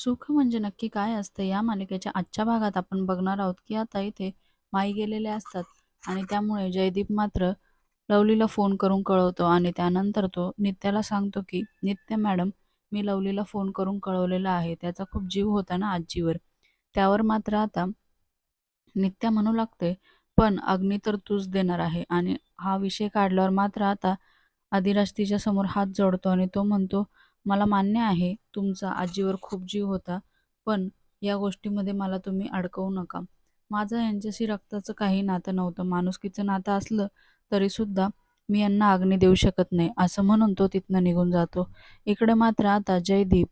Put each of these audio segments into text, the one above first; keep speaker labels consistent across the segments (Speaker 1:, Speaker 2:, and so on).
Speaker 1: सुख म्हणजे नक्की काय असतं या मालिकेच्या आजच्या भागात आपण बघणार आहोत की आता इथे माई गेलेले असतात आणि त्यामुळे जयदीप मात्र लवलीला फोन करून कळवतो आणि त्यानंतर तो नित्याला सांगतो की नित्य मॅडम मी लवलीला फोन करून कळवलेला आहे. त्याचा खूप जीव होता ना आजीवर. त्यावर मात्र आता नित्या म्हणू लागते पण अग्नी तर तूच देणार आहे. आणि हा विषय काढल्यावर मात्र आता आदिराज तिच्या समोर हात जोडतो आणि तो म्हणतो मला मान्य आहे तुमचा आजीवर खूप जीव होता पण या गोष्टीमध्ये मला तुम्ही अडकवू नका. माझं यांच्याशी रक्ताचं काही नातं नव्हतं. माणुसकीचं नातं असलं तरीसुद्धा मी यांना अग्नी देऊ शकत नाही असं म्हणून तो तिथनं निघून जातो. इकडे मात्र आता जयदीप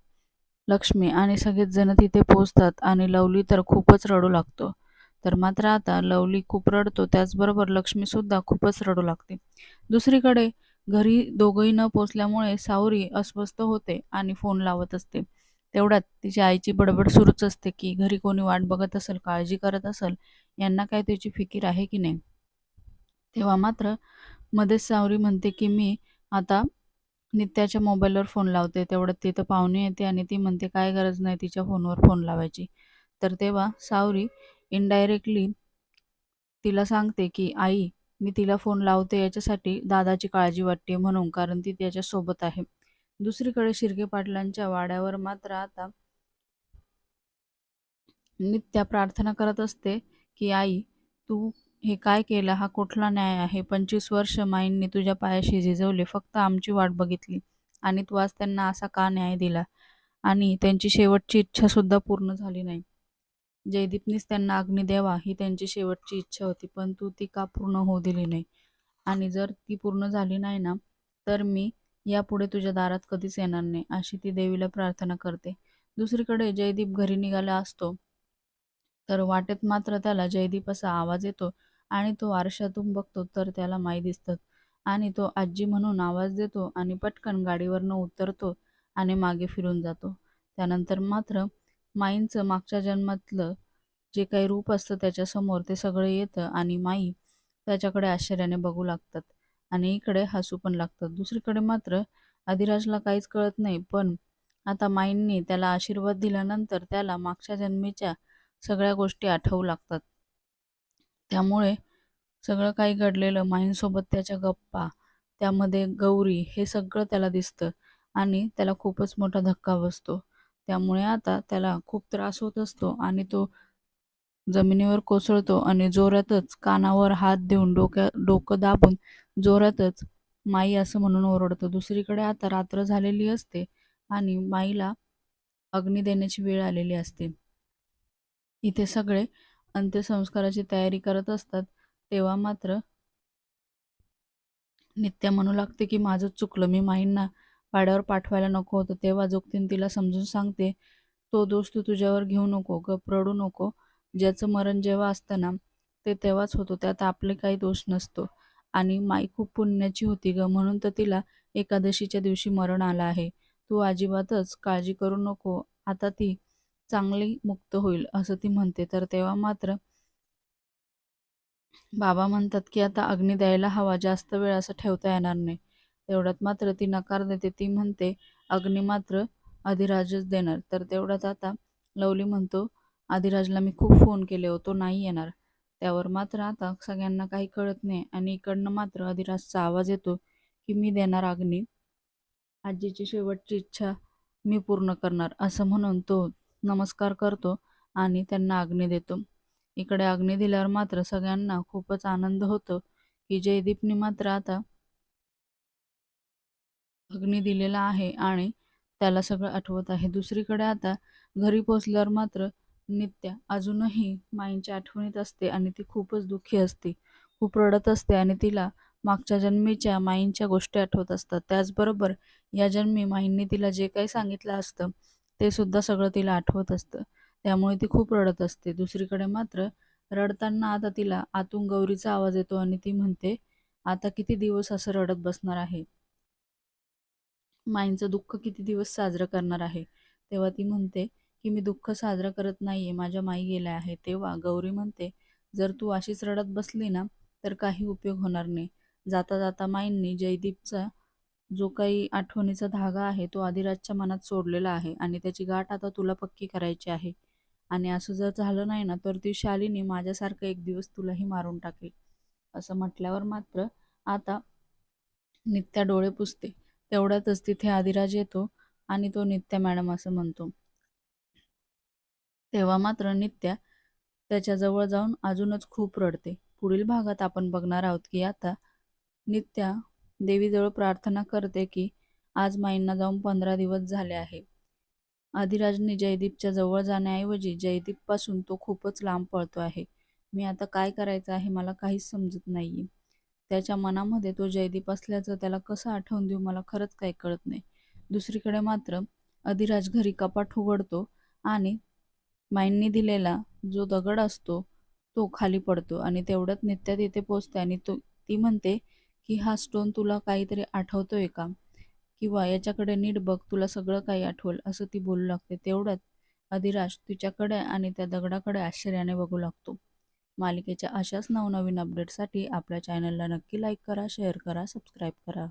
Speaker 1: लक्ष्मी आणि सगळेच जण तिथे पोचतात आणि लवली तर खूपच रडू लागतो. तर मात्र आता लवली खूप रडतो त्याचबरोबर लक्ष्मीसुद्धा खूपच रडू लागते. दुसरीकडे घरी दोघंही न पोचल्यामुळे सावरी अस्वस्थ होते आणि फोन लावत असते. तेवढ्यात तिच्या आईची बडबड सुरूच असते की घरी कोणी वाट बघत असेल काळजी करत असेल यांना काय त्याची फिकीर आहे की नाही? तेव्हा मात्र मध्येच सावरी म्हणते की मी आता नित्याच्या मोबाईलवर फोन लावते. तेवढ्यात तिथं पाहुणे येते आणि ती म्हणते काय गरज नाही तिच्या फोनवर फोन लावायची. तर तेव्हा सावरी इनडायरेक्टली तिला सांगते की आई मी तिला फोन लावते याच्यासाठी दादाची काळजी वाटते म्हणून कारण ती त्याच्यासोबत आहे. दुसरीकडे शिर्के पाटलांच्या वाड्यावर मात्र आता नित्या प्रार्थना करत असते की आई तू हे काय केलं? हा कुठला न्याय आहे? पंचवीस वर्ष माईंनी तुझ्या पायाशी झिजवले फक्त आमची वाट बघितली आणि तू आज त्यांना असा का न्याय दिला? आणि त्यांची शेवटची इच्छासुद्धा पूर्ण झाली नाही. जयदीपनीच त्यांना अग्नी द्यावा ही त्यांची शेवटची इच्छा होती पण तू ती का पूर्ण होऊ दिली नाही? आणि जर ती पूर्ण झाली नाही ना तर मी यापुढे तुझ्या दारात कधीच येणार नाही अशी ती देवीला प्रार्थना करते. दुसरीकडे जयदीप घरी निघाला असतो तर वाटेत मात्र त्याला जयदीप असा आवाज येतो आणि तो आरशातून बघतो तर त्याला माई दिसतात. आणि तो आजी म्हणून आवाज देतो आणि पटकन गाडीवरनं उतरतो आणि मागे फिरून जातो. त्यानंतर मात्र माईंचं मागच्या जन्मातलं जे काही रूप असतं त्याच्यासमोर ते सगळं येतं आणि माई त्याच्याकडे आश्चर्याने बघू लागतात. आणि इकडे हसू पण लागतात. दुसरीकडे मात्र अधिराजला काहीच कळत नाही. पण आता माईंनी त्याला आशीर्वाद दिल्यानंतर त्याला मागच्या जन्मीच्या सगळ्या गोष्टी आठवू लागतात. त्यामुळे सगळं काही घडलेलं माईंसोबत त्याच्या गप्पा त्यामध्ये गौरी हे सगळं त्याला दिसतं आणि त्याला खूपच मोठा धक्का बसतो. त्यामुळे आता त्याला खूप त्रास होत असतो आणि तो जमिनीवर कोसळतो आणि जोरातच कानावर हात देऊन डोक्या डोकं दाबून जोरातच माई असं म्हणून ओरडतो. दुसरीकडे आता रात्र झालेली असते आणि माईला अग्नी देण्याची वेळ आलेली असते. इथे सगळे अंत्यसंस्काराची तयारी करत असतात. तेव्हा मात्र नित्या म्हणू लागते की माझं चुकलं. मी माईंना पाड्यावर पाठवायला नको होतं. तेव्हा जोगतीन तिला समजून सांगते तो दोष तू तुझ्यावर घेऊ नको गप रडू नको. ज्याचं मरण जेव्हा असतं ना ते तेव्हाच होतो. त्यात आपले काही दोष नसतो. आणि माई खूप पुण्याची होती ग म्हणून तर तिला एकादशीच्या दिवशी मरण आलं आहे. तू अजिबातच काळजी करू नको. आता ती चांगली मुक्त होईल असं ती म्हणते. तर तेव्हा मात्र बाबा म्हणतात की आता अग्नी द्यायला हवा. जास्त वेळ असं ठेवता येणार नाही. तेवढ्यात मात्र ती नकार देते. ती म्हणते अग्नी मात्र अधिराजच देणार. तर तेवढ्यात आता लवली म्हणतो अधिराजला मी खूप फोन केले हो तो नाही येणार. त्यावर मात्र आता सगळ्यांना काही कळत नाही आणि इकडनं मात्र अधिराजचा आवाज येतो की मी देणार अग्नी. आजीची शेवटची इच्छा मी पूर्ण करणार. असं म्हणून तो नमस्कार करतो आणि त्यांना अग्नी देतो. इकडे अग्नी दिल्यावर मात्र सगळ्यांना खूपच आनंद होतो की जयदीपनी मात्र आता अग्नी दिलेला आहे आणि त्याला सगळं आठवत आहे. दुसरीकडे आता घरी पोचल्यावर मात्र नित्या अजूनही माईंच्या आठवणीत असते आणि ती खूपच दुःखी असते. खूप रडत असते आणि तिला मागच्या जन्मीच्या माईंच्या गोष्टी आठवत असतात. त्याचबरोबर या जन्मी माईंनी तिला जे काही सांगितलं असतं ते सुद्धा सगळं तिला आठवत असतं. त्यामुळे ती खूप रडत असते. दुसरीकडे मात्र रडताना आता तिला आतून गौरीचा आवाज येतो आणि ती म्हणते आता किती दिवस असं रडत बसणार आहे? माईंचं दुःख किती दिवस साजरं करणार आहे? तेव्हा ती म्हणते की मी दुःख साजरं करत नाहीये माझ्या माई गेल्या आहे. तेव्हा गौरी म्हणते जर तू अशीच रडत बसली ना तर काही उपयोग होणार नाही. जाता जाता माईंनी जयदीपचा जो काही आठवणीचा धागा आहे तो आदिराजच्या मनात सोडलेला आहे आणि त्याची गाठ आता तुला पक्की करायची आहे. आणि असं जर झालं नाही ना तर ती शालीने माझ्यासारखं एक दिवस तुलाही मारून टाकेल. असं म्हटल्यावर मात्र आता नित्या डोळे पुसते. तेवढ्यातच तिथे आदिराज येतो आणि तो नित्या मॅडम असं म्हणतो. तेव्हा मात्र नित्या त्याच्याजवळ जाऊन अजूनच खूप रडते. पुढील भागात आपण बघणार आहोत की आता नित्या देवीजवळ प्रार्थना करते की आज माईंना जाऊन पंधरा दिवस झाले आहे. आदिराजने जयदीपच्या जवळ जाण्याऐवजी जयदीपपासून तो खूपच लांब पळतो आहे. मी आता काय करायचं आहे मला काहीच समजत नाही त्याच्या मनामध्ये तो जयदीप असल्याचं त्याला कसं आठवून देऊ मला खरंच काही कळत नाही. दुसरीकडे मात्र अधिराज घरी कपाट उघडतो आणि माईंनी दिलेला जो दगड असतो तो खाली पडतो आणि तेवढ्यात नित्या तिथे पोचते आणि तो ती म्हणते की हा स्टोन तुला काहीतरी आठवतोय का? किंवा याच्याकडे नीट बघ तुला सगळं काही आठवल असं ती बोलू लागते. तेवढ्यात अधिराज तिच्याकडे आणि त्या दगडाकडे आश्चर्याने बघू लागतो. मालिकेच्या अशाच नवनवीन अपडेटसाठी आपल्या चॅनलला नक्की लाईक करा शेअर करा सबस्क्राईब करा.